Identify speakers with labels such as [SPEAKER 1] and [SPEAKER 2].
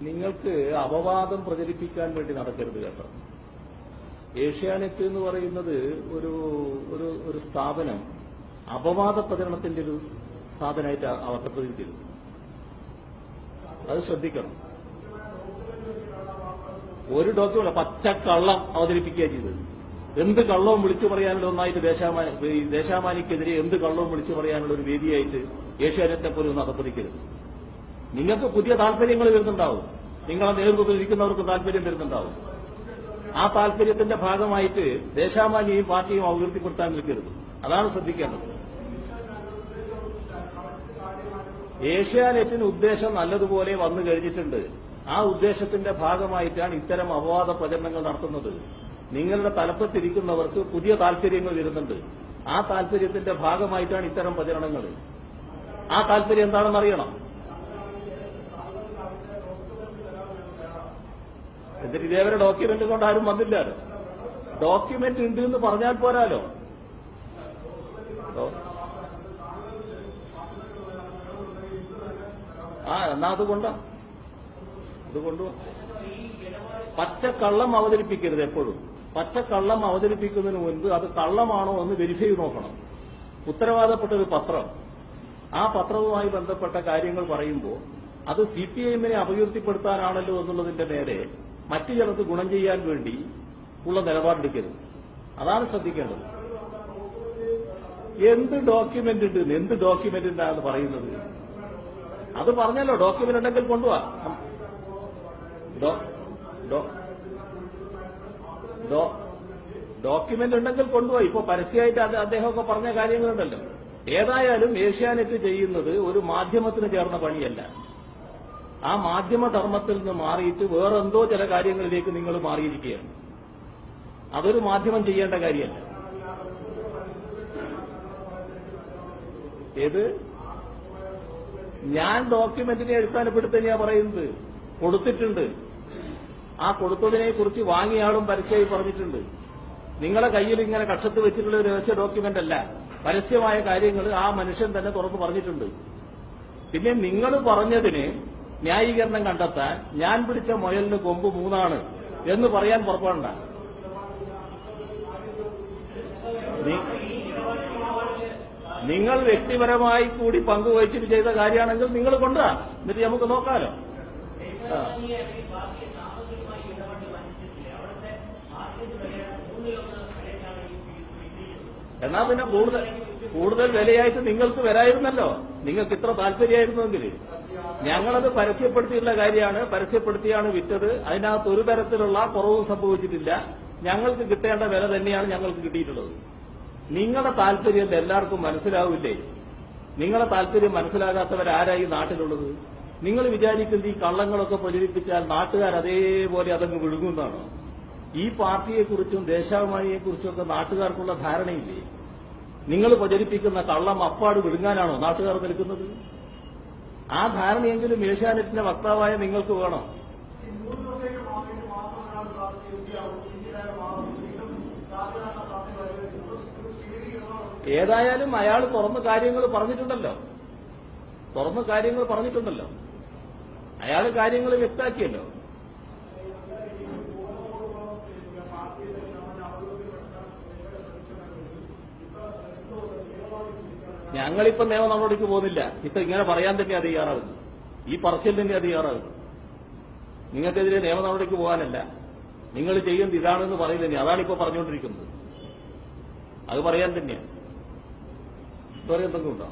[SPEAKER 1] നിങ്ങൾക്ക് അപവാദം പ്രചരിപ്പിക്കാൻ വേണ്ടി നടക്കരുത് കേട്ടോ. ഏഷ്യാനെറ്റ് എന്ന് പറയുന്നത് ഒരു ഒരു ഒരു സ്ഥാപനം അപവാദ പ്രചരണത്തിന്റെ ഒരു സ്ഥാപനമായിട്ട് അവതരിപ്പിക്കരുത് അത് ശ്രദ്ധിക്കണം. ഒരു ഡോക്യുമെന്റ് കള്ളം അവതരിപ്പിക്കുക ചെയ്തത്. എന്ത് കള്ളവും വിളിച്ചു പറയാനുള്ള ഒന്നായിട്ട് ദേശാമാനി ദേശാമാനിക്കെതിരെ എന്ത് കള്ളവും വിളിച്ചു പറയാനുള്ള ഒരു വേദിയായിട്ട് ഏഷ്യാനെറ്റിനെ പോലും ഒന്ന് അകപ്പതിക്കരുത് നിങ്ങൾക്ക് പുതിയ താല്പര്യങ്ങൾ വരുന്നുണ്ടാവും. നിങ്ങളെ നേതൃത്വത്തിൽ ഇരിക്കുന്നവർക്ക് താല്പര്യം വരുന്നുണ്ടാവും. ആ താല്പര്യത്തിന്റെ ഭാഗമായിട്ട് ദേശാമാന്യയും പാർട്ടിയും അഭിവൃദ്ധിപ്പെടുത്താൻ നിൽക്കരുത്. അതാണ് ശ്രദ്ധിക്കേണ്ടത്. ഏഷ്യാനെറ്റിന് ഉദ്ദേശം നല്ലതുപോലെ വന്നു കഴിഞ്ഞിട്ടുണ്ട്. ആ ഉദ്ദേശത്തിന്റെ ഭാഗമായിട്ടാണ് ഇത്തരം അപവാദ പ്രചരണങ്ങൾ നടത്തുന്നത്. നിങ്ങളുടെ തലപ്പത്തിരിക്കുന്നവർക്ക് പുതിയ താല്പര്യങ്ങൾ വരുന്നുണ്ട്. ആ താല്പര്യത്തിന്റെ ഭാഗമായിട്ടാണ് ഇത്തരം പ്രചരണങ്ങൾ. ആ താല്പര്യം എന്താണെന്ന് അറിയണം എന്നിട്ട് ഇതേവരെ ഡോക്യുമെന്റ് കൊണ്ട് ആരും വന്നില്ലാലോ? ഡോക്യുമെന്റ് ഉണ്ട് എന്ന് പറഞ്ഞാൽ പോരാലോ? ആ എന്നാ അത് കൊണ്ടാ? അത് കൊണ്ടുവാ പച്ചക്കള്ളം അവതരിപ്പിക്കരുത് എപ്പോഴും. പച്ചക്കള്ളം അവതരിപ്പിക്കുന്നതിന് മുൻപ് അത് കള്ളമാണോ എന്ന് വെരിഫൈ നോക്കണം. ഉത്തരവാദപ്പെട്ട ഒരു പത്രം. ആ പത്രവുമായി ബന്ധപ്പെട്ട കാര്യങ്ങൾ പറയുമ്പോൾ അത് സി പി ഐഎമ്മിനെ അപകീർത്തിപ്പെടുത്താനാണല്ലോ എന്നുള്ളതിന്റെ നേരെ മറ്റു ചിലർക്ക് ഗുണം ചെയ്യാൻ വേണ്ടി ഉള്ള നിലപാടെടുക്കരുത് അതാണ് ശ്രദ്ധിക്കേണ്ടത്. എന്ത് ഡോക്യുമെന്റ് ഉണ്ട് എന്ത് ഡോക്യുമെന്റ് ഉണ്ടാന്ന് പറയുന്നത്? അത് പറഞ്ഞല്ലോ ഡോക്യുമെന്റ് ഉണ്ടെങ്കിൽ കൊണ്ടുപോവാ ഡോക്യുമെന്റ് ഉണ്ടെങ്കിൽ കൊണ്ടുപോയി ഇപ്പൊ പരസ്യമായിട്ട് അദ്ദേഹമൊക്കെ പറഞ്ഞ കാര്യങ്ങളുണ്ടല്ലോ. ഏതായാലും ഏഷ്യാനെറ്റ് ചെയ്യുന്നത് ഒരു മാധ്യമത്തിന് ചേർന്ന പണിയല്ല. ആ മാധ്യമധർമ്മത്തിൽ നിന്ന് മാറിയിട്ട് വേറെന്തോ ചില കാര്യങ്ങളിലേക്ക് നിങ്ങൾ മാറിയിരിക്കുകയാണ്. അതൊരു മാധ്യമം ചെയ്യേണ്ട കാര്യമല്ല. ഏത്? ഞാൻ ഡോക്യുമെന്റിനെ അടിസ്ഥാനപ്പെടുത്തി ഞാൻ പറയുന്നത്. കൊടുത്തിട്ടുണ്ട്. ആ കൊടുത്തതിനെ കുറിച്ച് വാങ്ങിയാളും പരസ്യമായി പറഞ്ഞിട്ടുണ്ട്. നിങ്ങളെ കയ്യിൽ ഇങ്ങനെ കക്ഷത്ത് വെച്ചിട്ടുള്ള ഒരു രഹസ്യ ഡോക്യുമെന്റ് അല്ല പരസ്യമായ കാര്യങ്ങൾ ആ മനുഷ്യൻ തന്നെ തുറന്നു പറഞ്ഞിട്ടുണ്ട്. പിന്നെ നിങ്ങൾ പറഞ്ഞതിന് ന്യായീകരണം കണ്ടെത്താൻ ഞാൻ പിടിച്ച മുയലിന് കൊമ്പ് മൂന്നാണ് എന്ന് പറയാൻ പുറപ്പെടണ്ട. നിങ്ങൾ വ്യക്തിപരമായി കൂടി പങ്കുവഹിച്ചിട്ട് ചെയ്ത കാര്യമാണെങ്കിൽ നിങ്ങൾ കൊണ്ടുവാ എന്നിട്ട് നമുക്ക് നോക്കാലോ. ആ. എന്നാ പിന്നെ കൂടുതൽ കൂടുതൽ വിലയായിട്ട് നിങ്ങൾക്ക് വരായിരുന്നല്ലോ. നിങ്ങൾക്ക് ഇത്ര താല്പര്യമായിരുന്നുവെങ്കിൽ. ഞങ്ങളത് പരസ്യപ്പെടുത്തിയിട്ടുള്ള കാര്യമാണ്. പരസ്യപ്പെടുത്തിയാണ് വിറ്റത്. അതിനകത്ത് ഒരു തരത്തിലുള്ള കുറവും സംഭവിച്ചിട്ടില്ല. ഞങ്ങൾക്ക് കിട്ടേണ്ട വില തന്നെയാണ് ഞങ്ങൾക്ക് കിട്ടിയിട്ടുള്ളത്. നിങ്ങളുടെ താല്പര്യം എല്ലാവർക്കും മനസ്സിലാവില്ലേ? നിങ്ങളുടെ താല്പര്യം മനസ്സിലാകാത്തവരാരായി നാട്ടിലുള്ളത്? നിങ്ങൾ വിചാരിക്കുന്നത് ഈ കള്ളങ്ങളൊക്കെ പ്രചരിപ്പിച്ചാൽ നാട്ടുകാർ അതേപോലെ അതങ്ങ് വിഴുങ്ങുന്നതാണോ? ഈ പാർട്ടിയെക്കുറിച്ചും ദേശാഭിമാനിയെക്കുറിച്ചും ഒക്കെ നാട്ടുകാർക്കുള്ള ധാരണയില്ലേ? നിങ്ങൾ പ്രചരിപ്പിക്കുന്ന കള്ളം അപ്പാട് വിഴുങ്ങാനാണോ നാട്ടുകാർ നിൽക്കുന്നത്? ആ ധാരണയെങ്കിലും ഏഷ്യാനെറ്റിന്റെ വക്താവായ നിങ്ങൾക്ക് വേണം? ഏതായാലും അയാൾ തുറന്ന് കാര്യങ്ങൾ പറഞ്ഞിട്ടുണ്ടല്ലോ. തുറന്ന് കാര്യങ്ങൾ പറഞ്ഞിട്ടുണ്ടല്ലോ. അയാൾ കാര്യങ്ങൾ വ്യക്താക്കിയല്ലോ. ഞങ്ങളിപ്പോ നിയമ നടപടിക്ക് പോകുന്നില്ല. ഇപ്പൊ ഇങ്ങനെ പറയാൻ തന്നെ തയ്യാറാകുന്നു ഈ പറച്ചിൽ തന്നെ തയ്യാറാകുന്നു നിങ്ങൾക്കെതിരെ നിയമ നടപടിക്ക് പോകാനല്ല. നിങ്ങൾ ചെയ്യുന്നത് ഇതാണെന്ന് പറയുന്നത് തന്നെ അതാണ് ഇപ്പൊ പറഞ്ഞുകൊണ്ടിരിക്കുന്നത്. അത് പറയാൻ തന്നെയാണ് വേറെ എന്തെങ്കിലും ഉണ്ടോ?